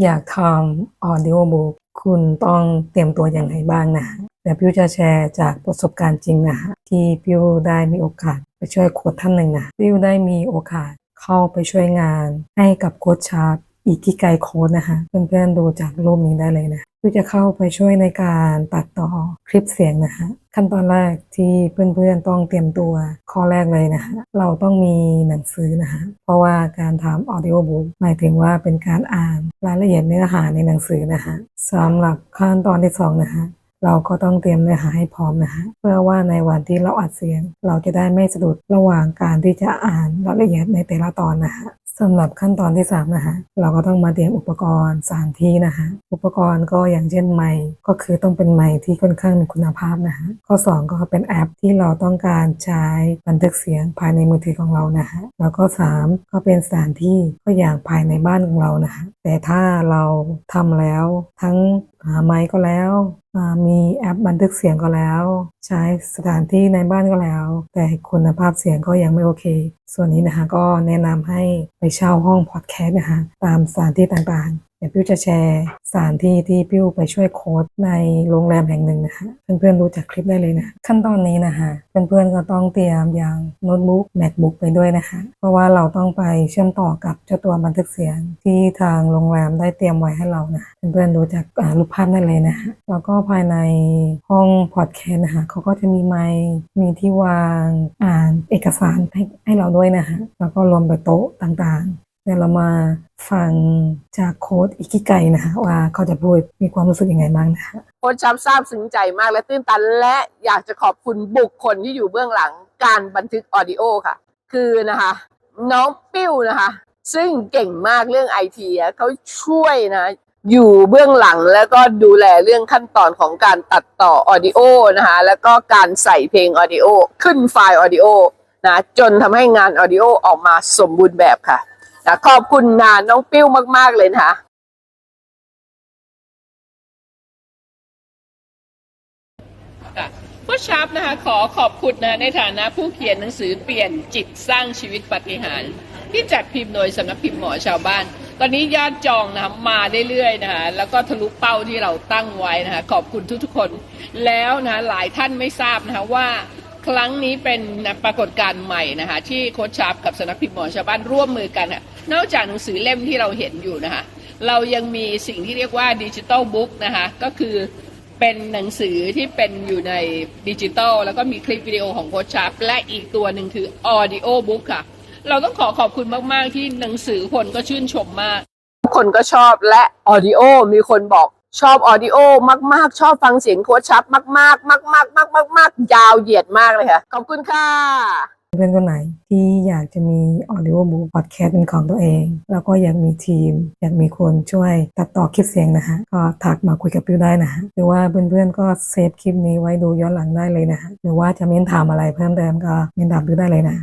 อยากทำออดิโอบุ๊กคุณต้องเตรียมตัวอย่างไรบ้างนะแต่พิวจะแชร์จากประสบการณ์จริงนะฮะที่พิวได้มีโอกาสไปช่วยโค้ชท่านหนึ่งนะพิวได้มีโอกาสเข้าไปช่วยงานให้กับโค้ชชาร์ป อีกที่ไกลโค้ดนะคะ เพื่อนๆดูจากรูปนี้ได้เลยนะพิวจะเข้าไปช่วยในการตัดต่อคลิปเสียงนะคะ ขั้นตอนแรกที่เพื่อนๆต้องเตรียมตัวข้อแรกเลยนะคะ เราต้องมีหนังสือนะคะ เพราะว่าการทำ audio book หมายถึงว่าเป็นการอ่านรายละเอียดเนื้อหาในหนังสือนะคะสำหรับขั้นตอนที่สองนะคะเราก็ต้องเตรียมเนื้อหาให้พร้อมนะคะเพื่อว่าในวันที่เราอัดเสียง เราจะได้ไม่สะดุดระหว่างการที่จะอ่านรายละเอียดในแต่ละตอนนะคะ สำหรับขั้นตอนที่สามนะคะเราก็ต้องมาเตรียมอุปกรณ์สถานที่นะคะอุปกรณ์ก็อย่างเช่นไมค์ก็คือต้องเป็นไมค์ที่ค่อนข้างมีคุณภาพนะคะข้อสองก็เป็นแอปที่เราต้องการใช้บันทึกเสียงภายในมือถือของเรานะคะแล้วก็สามก็เป็นสถานที่ก็อย่างภายในบ้านของเรานะคะแต่ถ้าเราทำแล้วทั้ง ไมค์ก็แล้ว มีแอปบันทึกเสียงก็แล้ว ใช้สถานที่ในบ้านก็แล้ว แต่คุณภาพเสียงก็ยังไม่โอเค ส่วนนี้นะคะก็แนะนำให้ไปเช่าห้องพอดแคสต์นะคะตามสถานที่ต่าง ดี๋ยวพิวจะแชร์สถานที่ที่พิวไปช่วยโค้ดในโรงแรมแห่งหนึ่งนะคะเพื่อนๆรู้จากคลิปได้เลยนะ ขั้นตอนนี้นะคะเพื่อนๆก็ต้องเตรียมอย่างโน้ตบุ๊ก macbook ไปด้วยนะคะ เพราะว่าเราต้องไปเชื่อมต่อกับเจ้าตัวบันทึกเสียง ที่ทางโรงแรมได้เตรียมไว้ให้เรานะเพื่อนๆดูจากรูปภาพได้เลยนะคะแล้วก็ภายในห้องพอดแคสต์นะคะเขาก็จะมีไมค์มีที่วางอ่านเอกสารให้ให้เราด้วยนะคะแล้วก็รวมไปโต๊ะต่างๆ เดี๋ยวเรามาฟังจากโค้ดอิกิไกนะคะว่าเขาจะพูดมีความรู้สึกยังไงบ้างนะคะโค้ชชับซาบซึ้งใจมากและตื้นตันและอยากจะขอบคุณบุคคลที่อยู่เบื้องหลังการบันทึกออดิโอค่ะ คือนะคะ น้องปิ้วนะคะ ซึ่งเก่งมากเรื่องไอทีเขาช่วยนะ อยู่เบื้องหลังแล้วก็ดูแลเรื่องขั้นตอนของการตัดต่อออดิโอนะคะ แล้วก็การใส่เพลงออดิโอขึ้นไฟล์ออดิโอนะจนทำให้งานออดิโอออกมาสมบูรณ์แบบค่ะ นะขอบคุณนะน้องปิ้วมาก ๆ เลยนะคะค่ะผู้ชับนะคะขอขอบคุณนะในฐานะผู้เขียนหนังสือเปลี่ยนจิตสร้างชีวิตปฏิหาร ที่จัดพิมพ์โดยสำนักพิมพ์หมอชาวบ้าน ตอนนี้ยอดจองนะคะมาเรื่อยๆนะคะแล้วก็ทะลุเป้าที่เราตั้งไว้นะคะขอบคุณทุกๆคน แล้วนะหลายท่านไม่ทราบนะคะว่า ครั้งนี้เป็นปรากฏการณ์ใหม่นะคะที่โค้ชชับกับสนักพิมพ์หมอชาวบ้านร่วมมือกันค่ะนอกจากหนังสือเล่มที่เราเห็นอยู่นะคะเรายังมีสิ่งที่เรียกว่าดิจิตอลบุ๊กนะคะก็คือเป็นหนังสือที่เป็นอยู่ในดิจิตอลแล้วก็มีคลิปวิดีโอของโค้ชชับและอีกตัวหนึ่งคือออดิโอบุ๊กค่ะ เราต้องขอขอบคุณมาก ๆ ที่หนังสือคนก็ชื่นชมมาก คนก็ชอบและออดิโอมีคนบอก ชอบออดิโอมาก ๆ ชอบฟังเสียงโค้ชชับมาก ๆ มาก ๆ มาก ๆ มาก ๆ ยาวเหยียดมากเลยค่ะ ขอบคุณค่ะ เพื่อนคนไหนที่อยากจะมี audio book podcast เป็นของตัวเอง แล้วก็อยากมีทีม อยากมีคนช่วยตัดต่อคลิปเสียงนะฮะก็ทักมาคุยกับพิวได้นะฮะหรือว่าเพื่อนๆก็เซฟคลิปนี้ไว้ดูย้อนหลังได้เลยนะฮะหรือว่าจะเม้นถามอะไรเพิ่มเติมก็เม้นถามพิวได้เลยนะ